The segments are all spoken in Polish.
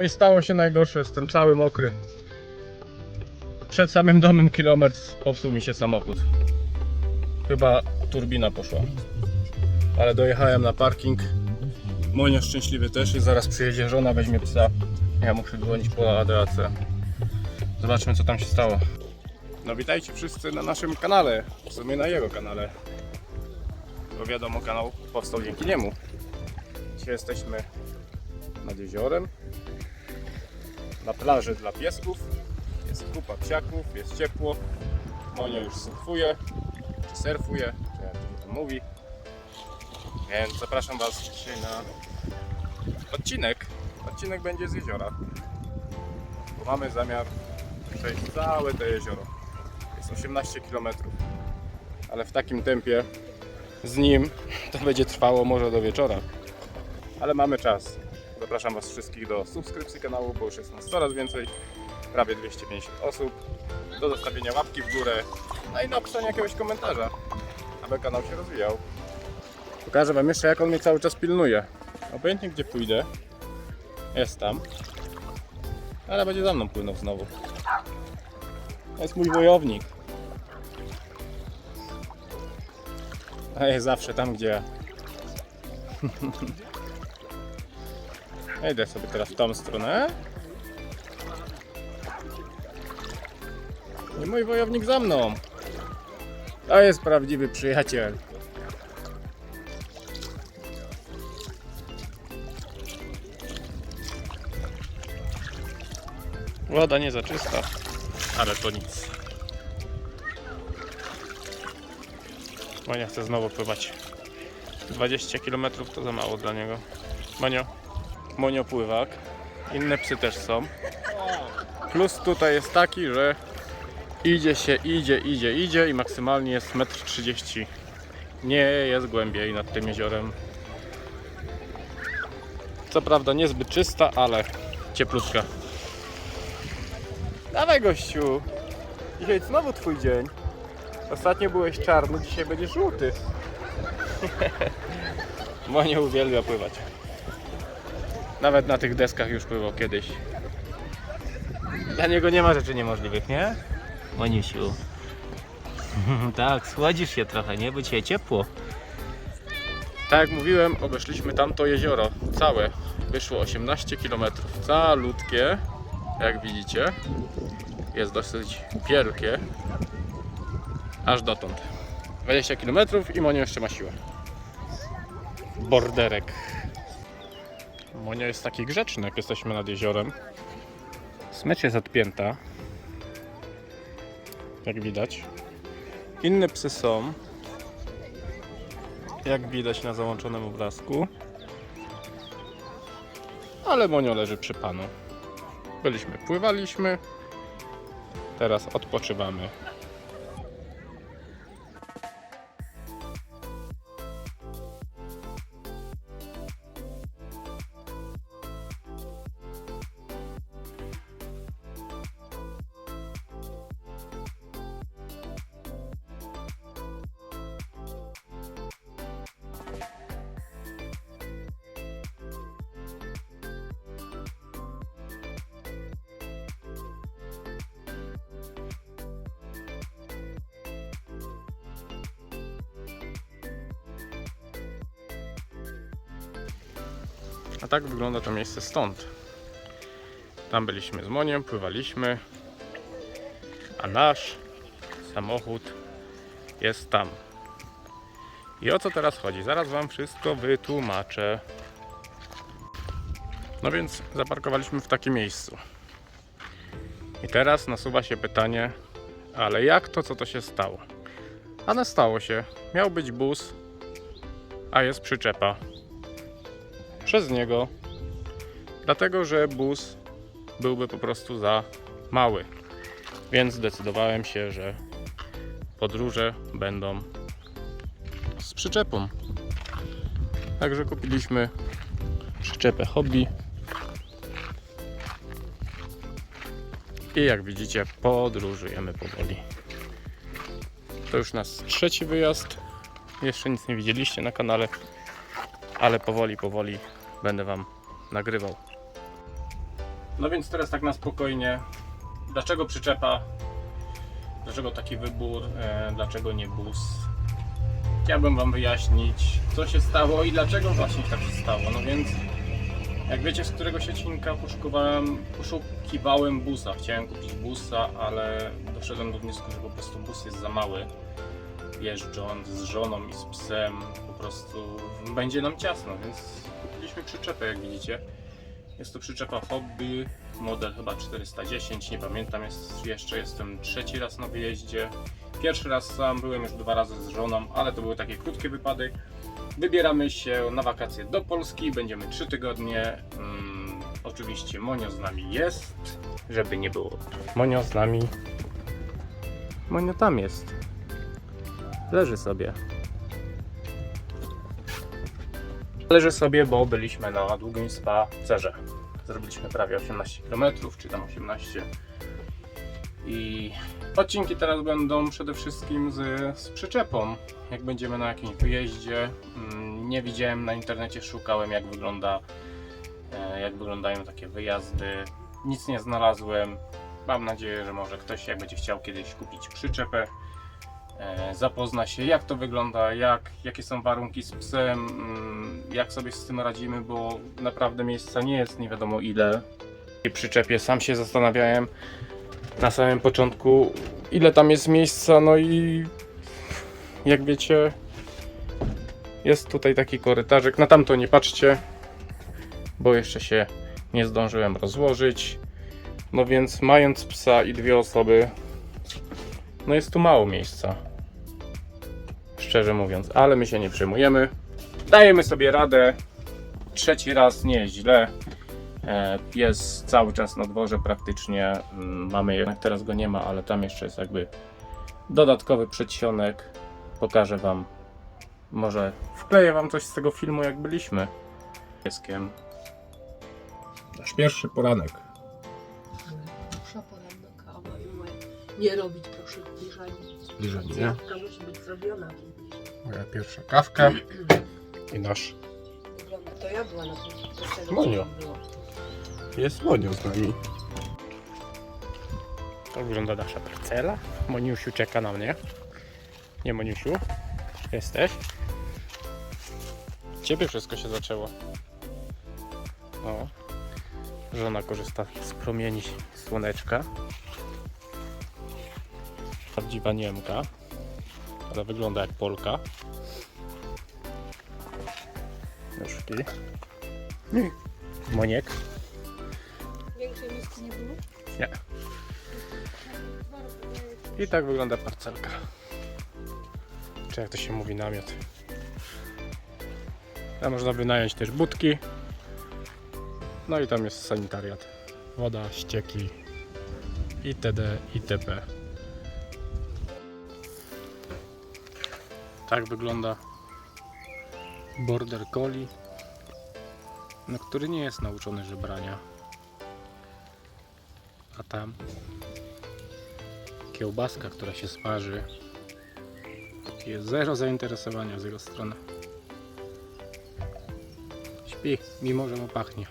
I stało się najgorsze, jestem cały mokry. Przed samym domem kilometr popsuł mi się samochód. Chyba turbina poszła. Ale dojechałem na parking. Monia szczęśliwy też i zaraz przyjedzie żona, weźmie psa. Ja muszę dzwonić po ADAC. Zobaczmy co tam się stało. No witajcie wszyscy na naszym kanale, w sumie na jego kanale. Bo wiadomo, kanał powstał dzięki niemu. Dzisiaj jesteśmy nad jeziorem, na plaży dla piesków. Jest kupa psiaków, jest ciepło. Monia już surfuje, czy surfuje, czy jak to tam mówi. Więc zapraszam Was dzisiaj na odcinek. Odcinek będzie z jeziora. Bo mamy zamiar przejść całe to jezioro. Jest 18 km. Ale w takim tempie z nim to będzie trwało może do wieczora. Ale mamy czas. Zapraszam Was wszystkich do subskrypcji kanału, bo już jest nas coraz więcej. Prawie 250 osób. Do zostawienia łapki w górę. No i napisania jakiegoś komentarza, aby kanał się rozwijał. Pokażę Wam jeszcze jak on mnie cały czas pilnuje. Obojętnie gdzie pójdę, jest tam. Ale będzie za mną płynął znowu. To jest mój wojownik. A jest zawsze tam, gdzie ja. Ja Idę sobie teraz w tą stronę. I mój wojownik za mną. To jest prawdziwy przyjaciel. Woda nie za czysta, ale to nic. Monia chce znowu pływać. 20 km to za mało dla niego. Monio, Monio pływak. Inne psy też są. Plus tutaj jest taki, że idzie się, idzie, idzie, idzie i maksymalnie jest 1,30 m. Nie jest głębiej nad tym jeziorem. Co prawda niezbyt czysta, ale cieplutka. Dawaj gościu. Dzisiaj znowu twój dzień. Ostatnio byłeś czarny, dzisiaj będziesz żółty. Monia uwielbia pływać. Nawet na tych deskach już pływał kiedyś. Dla niego nie ma rzeczy niemożliwych, nie? Monisiu. tak, schłodzisz się trochę, nie? Bo dzisiaj ciepło. Tak jak mówiłem, obeszliśmy tamto jezioro całe. Wyszło 18 km. Calutkie, jak widzicie. Jest dosyć wielkie. Aż dotąd. 20 km i Monia jeszcze ma siłę. Borderek. Monia jest taki grzeczny, jak jesteśmy nad jeziorem. Smycz jest odpięta. Jak widać. Inne psy są. Jak widać na załączonym obrazku. Ale Monio leży przy panu. Byliśmy, pływaliśmy. Teraz odpoczywamy. A tak wygląda to miejsce stąd. Tam byliśmy z Moniem, pływaliśmy, a nasz samochód jest tam. I o co teraz chodzi? Zaraz Wam wszystko wytłumaczę. No więc zaparkowaliśmy w takim miejscu. I teraz nasuwa się pytanie, ale jak to, co to się stało? A no stało się. Miał być bus, a jest przyczepa przez niego, dlatego że bus byłby po prostu za mały. Więc zdecydowałem się, że podróże będą z przyczepą. Także kupiliśmy przyczepę hobby. I jak widzicie, podróżujemy powoli. To już nasz trzeci wyjazd. Jeszcze nic nie widzieliście na kanale, ale powoli, powoli będę Wam nagrywał. No więc teraz tak na spokojnie. Dlaczego przyczepa? Dlaczego taki wybór? E, dlaczego nie bus? Chciałbym Wam wyjaśnić, co się stało i dlaczego właśnie tak się stało. No więc, jak wiecie, z którego odcinka poszukiwałem, poszukiwałem busa. Chciałem kupić busa, ale doszedłem do wniosku, że po prostu bus jest za mały. Jeżdżąc z żoną i z psem, po prostu będzie nam ciasno, więc kupiliśmy przyczepę, jak widzicie. Jest to przyczepa hobby, model chyba 410, nie pamiętam jest, jeszcze, jestem trzeci raz na wyjeździe. Pierwszy raz sam byłem już dwa razy z żoną, ale to były takie krótkie wypady. Wybieramy się na wakacje do Polski, będziemy trzy tygodnie. Mm, oczywiście Monio z nami jest, żeby nie było. Monio z nami. Monio tam jest. Leży sobie. Leży sobie, bo byliśmy na długim spacerze. Zrobiliśmy prawie 18 km, czy tam 18. I odcinki teraz będą przede wszystkim z, z przyczepą. Jak będziemy na jakimś wyjeździe, mm, nie widziałem na internecie, szukałem jak wygląda, e, jak wyglądają takie wyjazdy. Nic nie znalazłem. Mam nadzieję, że może ktoś jak będzie chciał kiedyś kupić przyczepę, zapozna się jak to wygląda, jak, jakie są warunki z psem, mm, jak sobie z tym radzimy, bo naprawdę miejsca nie jest nie wiadomo ile. I przyczepie sam się zastanawiałem na samym początku ile tam jest miejsca, no i jak wiecie jest tutaj taki korytarzek, na tamto nie patrzcie, bo jeszcze się nie zdążyłem rozłożyć. No więc mając psa i dwie osoby, no jest tu mało miejsca. Szczerze mówiąc, ale my się nie przejmujemy. Dajemy sobie radę. Trzeci raz nie źle. E, Pies cały czas na dworze praktycznie. Mm, Mamy teraz go nie ma, ale tam jeszcze jest jakby dodatkowy przedsionek. Pokażę wam. Może wkleję wam coś z tego filmu jak byliśmy. Pieskiem. Nasz pierwszy poranek. Nie robić proszę zbliżania. Zbliżenie, nie? Jabłka musi być zrobiona. Moja pierwsza kawka i nasz to ja była na tym. tego, Monio. było. Jest Moniu z nami. Tak wygląda nasza parcela. Moniusiu czeka na mnie. Nie Moniusiu? Jesteś? Ciebie wszystko się zaczęło. O. Żona korzysta z promieni słoneczka. Prawdziwa Niemka. Ale wygląda jak Polka. Nóżki. Moniek. Większej miski nie było? Nie. I tak wygląda parcelka. Czy jak to się mówi, namiot. Tam można wynająć też budki. No i tam jest sanitariat. Woda, ścieki itd. itp. Tak wygląda border collie, no, który nie jest nauczony żebrania. A tam kiełbaska, która się smaży. Jest zero zainteresowania z jego strony. Śpi, mimo że mu pachnie.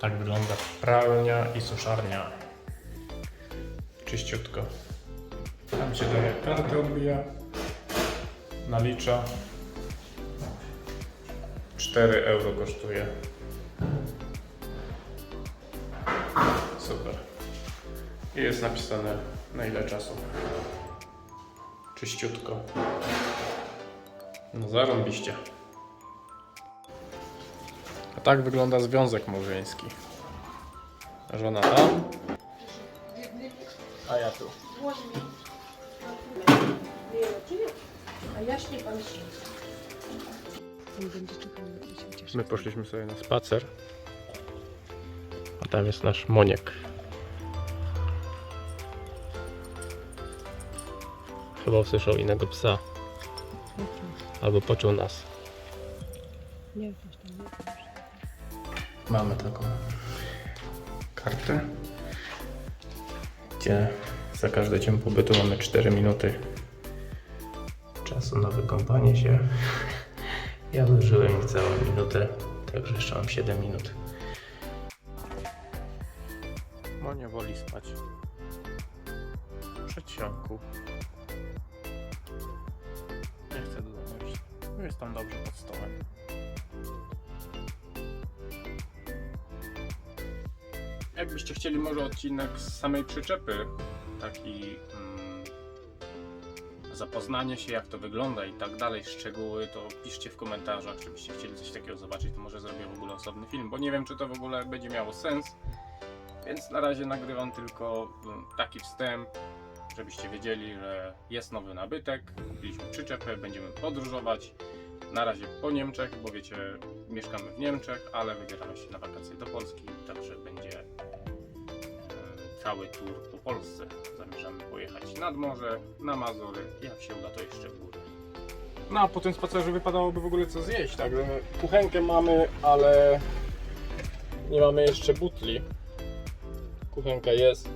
Tak wygląda pralnia i suszarnia. Czyściutko. Tam się daje kartę odbija. Nalicza. 4 euro kosztuje. Super. I jest napisane na ile czasu. Czyściutko. No zarąbiście. A tak wygląda związek małżeński. Żona tam, a ja tu. A jaśnie pan się. On będzie czekał na to się. My poszliśmy sobie na spacer. A tam jest nasz Moniek. Chyba usłyszał innego psa. Albo poczuł nas. Nie wiem, coś tam nie wiem. Mamy taką kartę, gdzie za każdy dzień pobytu mamy 4 minuty czasu na wykąpanie się. Ja zużyłem ich całą minutę. Także jeszcze mam 7 minut. Monia woli spać. W przedsionku. Nie chcę do domu iść. Jest tam dobrze pod stołem. Jakbyście chcieli może odcinek z samej przyczepy, taki zapoznanie się jak to wygląda i tak dalej, szczegóły, to piszcie w komentarzach, czy byście chcieli coś takiego zobaczyć, to może zrobię w ogóle osobny film, bo nie wiem czy to w ogóle będzie miało sens, więc na razie nagrywam tylko mm, taki wstęp, żebyście wiedzieli, że jest nowy nabytek, kupiliśmy przyczepę, będziemy podróżować, na razie po Niemczech, bo wiecie, mieszkamy w Niemczech, ale wybieramy się na wakacje do Polski, także będzie cały tour po Polsce. Zamierzamy pojechać nad morze, na Mazury, jak się uda to jeszcze w górę. No a po tym spacerze wypadałoby w ogóle co zjeść, także kuchenkę mamy, ale nie mamy jeszcze butli. Kuchenka jest.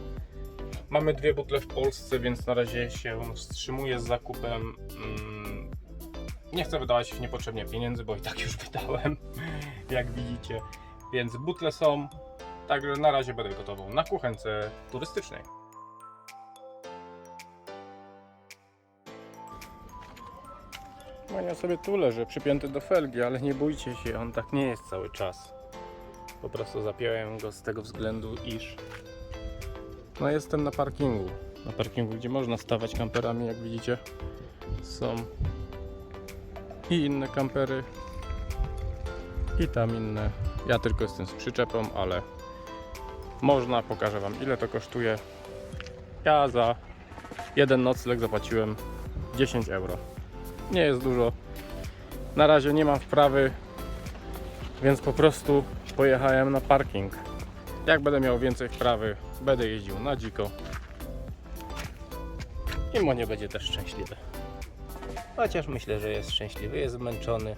Mamy dwie butle w Polsce, więc na razie się wstrzymuję z zakupem. Mm, Nie chcę wydawać niepotrzebnie pieniędzy, bo i tak już wydałem, jak widzicie. Więc butle są, także na razie będę gotował na kuchence turystycznej. Mania sobie tu leży, przypięty do felgi, ale nie bójcie się, on tak nie jest cały czas. Po prostu zapiąłem go z tego względu, iż no jestem na parkingu. Na parkingu, gdzie można stawać kamperami, jak widzicie. Są i inne kampery, i tam inne. Ja tylko jestem z przyczepą, ale można, pokażę Wam ile to kosztuje. Ja za jeden nocleg zapłaciłem 10 euro. Nie jest dużo. Na razie nie mam wprawy, więc po prostu pojechałem na parking. Jak będę miał więcej wprawy, będę jeździł na dziko. I Monie będzie też szczęśliwy. Chociaż myślę, że jest szczęśliwy, jest zmęczony.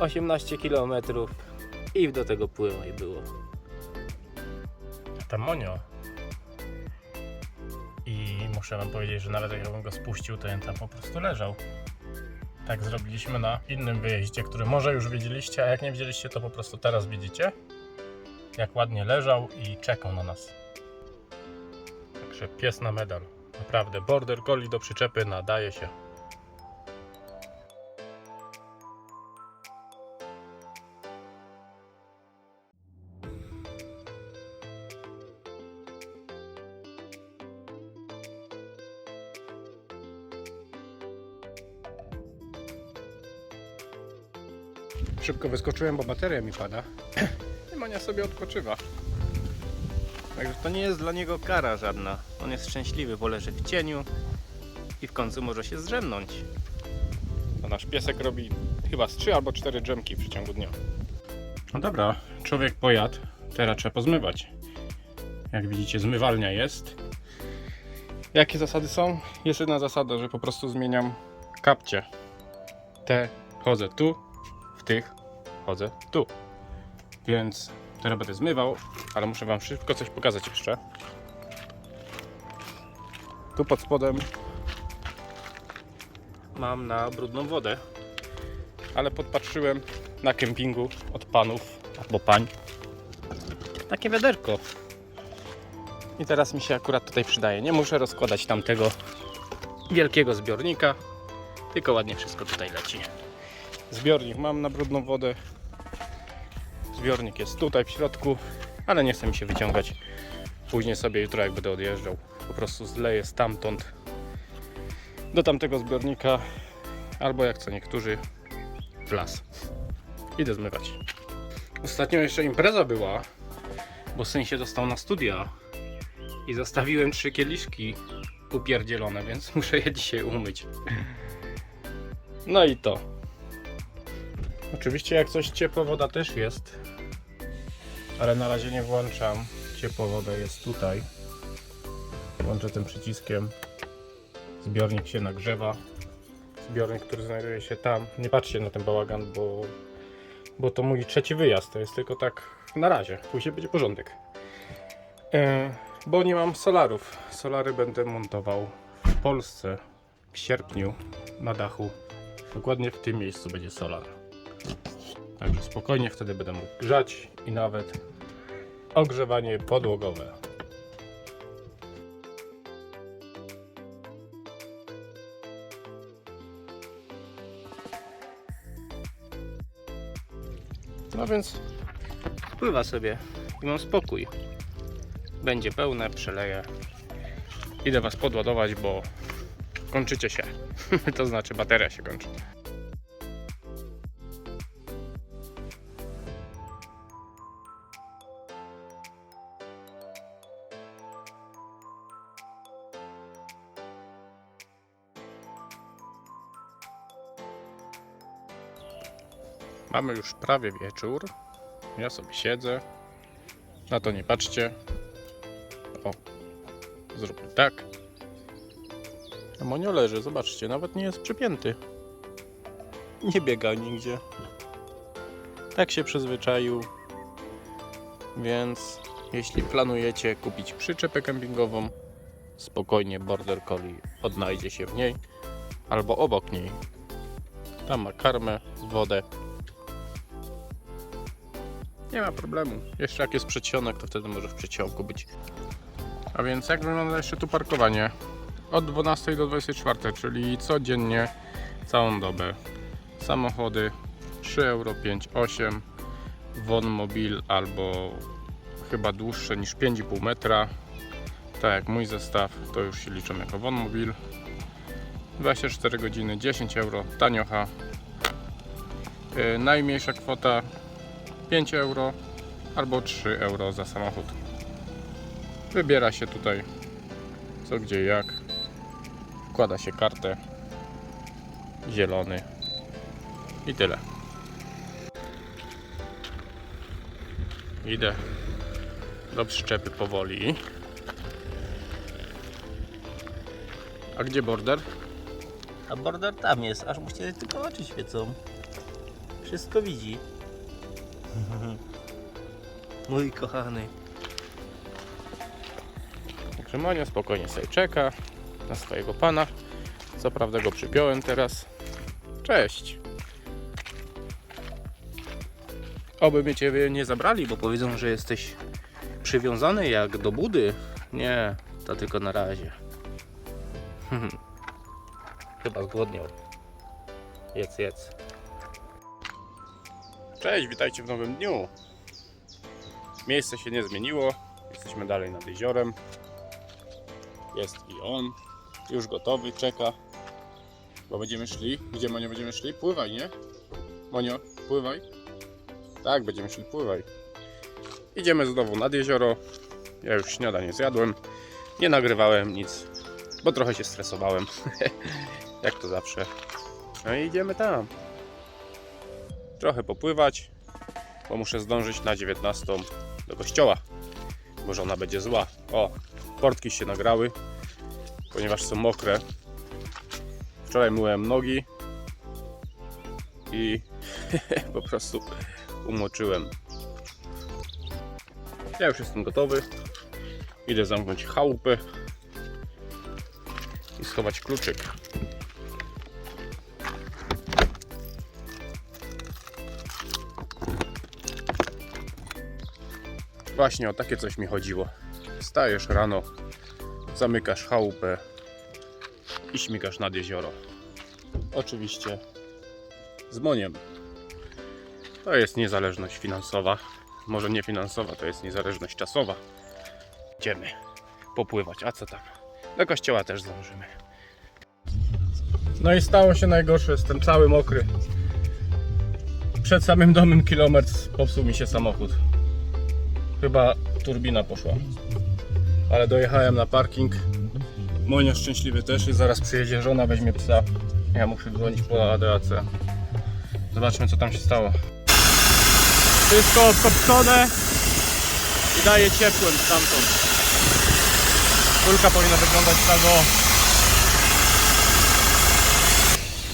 18 km i do tego pływaj było. Tam Monio. I muszę Wam powiedzieć, że nawet jakbym go spuścił, to on tam po prostu leżał. Tak zrobiliśmy na innym wyjeździe, który może już widzieliście, a jak nie widzieliście, to po prostu teraz widzicie. Jak ładnie leżał i czekał na nas. Także pies na medal. Naprawdę, border collie do przyczepy nadaje się. Szybko wyskoczyłem, bo bateria mi pada. I Monia sobie odpoczywa. Także to nie jest dla niego kara żadna. On jest szczęśliwy, bo leży w cieniu i w końcu może się zdrzemnąć. To nasz piesek robi chyba z 3 albo 4 dżemki w przeciągu dnia. No dobra, człowiek pojadł, teraz trzeba pozmywać. Jak widzicie, zmywalnia jest. Jakie zasady są? Jest jedna zasada, że po prostu zmieniam kapcie. Te chodzę tu, tych chodzę tu. Więc teraz będę zmywał, ale muszę Wam szybko coś pokazać jeszcze. Tu pod spodem mam na brudną wodę, ale podpatrzyłem na kempingu od panów albo pań takie wiaderko. I teraz mi się akurat tutaj przydaje. Nie muszę rozkładać tamtego wielkiego zbiornika, tylko ładnie wszystko tutaj leci. Zbiornik mam na brudną wodę. Zbiornik jest tutaj w środku, ale nie chce mi się wyciągać. Później sobie jutro jak będę odjeżdżał, po prostu zleję stamtąd do tamtego zbiornika, albo jak co niektórzy, w las. Idę zmywać. Ostatnio jeszcze impreza była, bo syn się dostał na studia i zostawiłem trzy kieliszki upierdzielone, więc muszę je dzisiaj umyć. No i to. Oczywiście jak coś ciepła woda też jest, ale na razie nie włączam. Ciepła woda jest tutaj. Włączę tym przyciskiem. Zbiornik się nagrzewa. Zbiornik, który znajduje się tam. Nie patrzcie na ten bałagan, bo, bo to mój trzeci wyjazd. To jest tylko tak na razie. Później będzie porządek. E, bo nie mam solarów. Solary będę montował w Polsce w sierpniu na dachu. Dokładnie w tym miejscu będzie solar. Także spokojnie wtedy będę mógł grzać i nawet ogrzewanie podłogowe. No więc pływa sobie i mam spokój. Będzie pełne, przeleję. Idę Was podładować, bo kończycie się. to znaczy bateria się kończy. Mamy już prawie wieczór. Ja sobie siedzę. Na to nie patrzcie. O, zróbmy tak. A Monio leży, zobaczcie, nawet nie jest przypięty. Nie biega nigdzie. Tak się przyzwyczaił. Więc jeśli planujecie kupić przyczepę kempingową, spokojnie Border Collie odnajdzie się w niej albo obok niej. Tam ma karmę, wodę. Nie ma problemu. Jeszcze jak jest przedsionek, to wtedy może w przedsionku być. A więc jak wygląda jeszcze tu parkowanie? Od 12 do 24, czyli codziennie, całą dobę. Samochody 3 euro 5,8 Von Mobil albo chyba dłuższe niż 5,5 metra. Tak jak mój zestaw, to już się liczą jako Von Mobil. 24 godziny 10 euro, taniocha. Yy, najmniejsza kwota 5 euro albo 3 euro za samochód. Wybiera się tutaj co gdzie jak. Wkłada się kartę. Zielony. I tyle. Idę do przyczepy powoli. A gdzie border? A border tam jest, aż mu się tylko oczy świecą. Wszystko widzi. Mój kochany. Także Monia spokojnie sobie czeka na swojego pana. Co prawda go przypiąłem teraz. Cześć. Oby mnie ciebie nie zabrali, Bo powiedzą, że jesteś przywiązany jak do budy. Nie, to tylko na razie. Chyba zgłodniał. Jedz, jedz. Cześć, witajcie w nowym dniu. Miejsce się nie zmieniło. Jesteśmy dalej nad jeziorem. Jest i on. Już gotowy, czeka. Bo będziemy szli. Gdzie Monio będziemy szli? Pływaj, nie? Monio, pływaj. Tak, będziemy szli, pływaj. Idziemy znowu nad jezioro. Ja już śniadanie zjadłem. Nie nagrywałem nic, bo trochę się stresowałem. Jak to zawsze. No i idziemy tam trochę popływać, bo muszę zdążyć na 19 do kościoła, bo żona będzie zła. O, portki się nagrały, ponieważ są mokre. Wczoraj myłem nogi i po prostu umoczyłem. Ja już jestem gotowy. Idę zamknąć chałupę i schować kluczyk. Właśnie o takie coś mi chodziło. Stajesz rano, zamykasz chałupę i śmigasz nad jezioro. Oczywiście z moniem. To jest niezależność finansowa. Może nie finansowa, to jest niezależność czasowa. Idziemy popływać, a co tam? Do kościoła też zdążymy. No i stało się najgorsze, jestem cały mokry. Przed samym domem kilometr popsuł mi się samochód. Chyba turbina poszła. Ale dojechałem na parking. Monia szczęśliwy też i zaraz przyjedzie żona, weźmie psa. Ja muszę dzwonić po ADAC. Zobaczmy co tam się stało. Wszystko odkopcone i daje ciepłem stamtąd. Kulka powinna wyglądać tak o.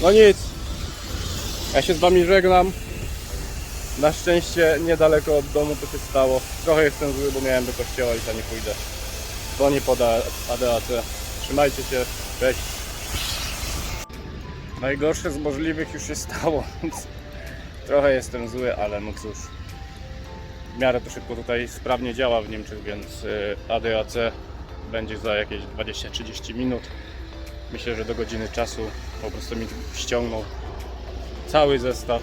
No nic. Ja się z wami żegnam. Na szczęście niedaleko od domu to się stało. Trochę jestem zły, bo miałem do kościoła i za nie pójdę. To nie poda ADAC. Trzymajcie się. Cześć. Najgorsze z możliwych już się stało, więc Trochę jestem zły, ale no cóż. W miarę to szybko tutaj sprawnie działa w Niemczech, więc y, ADAC będzie za jakieś 20-30 minut. Myślę, że do godziny czasu po prostu mi ściągnął cały zestaw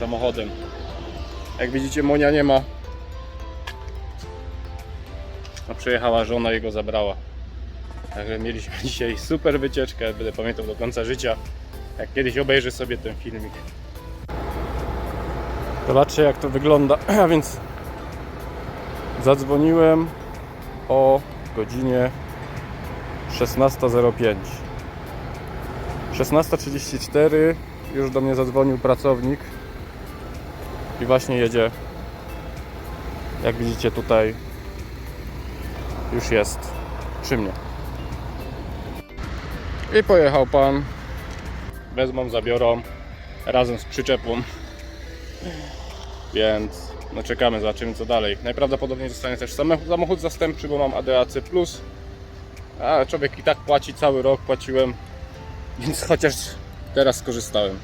samochodem. Jak widzicie, Monia nie ma. No, przyjechała żona i go zabrała. Także mieliśmy dzisiaj super wycieczkę, będę pamiętał do końca życia. Jak kiedyś obejrzę sobie ten filmik. Zobaczcie jak to wygląda. A więc zadzwoniłem o godzinie 16.05. 16.34 już do mnie zadzwonił pracownik i właśnie jedzie. Jak widzicie tutaj już jest przy mnie. I pojechał pan. Wezmą, zabiorą razem z przyczepą. Więc no czekamy, zobaczymy co dalej. Najprawdopodobniej zostanie też samochód zastępczy, bo mam ADAC+. A człowiek i tak płaci cały rok, płaciłem. Więc chociaż teraz skorzystałem.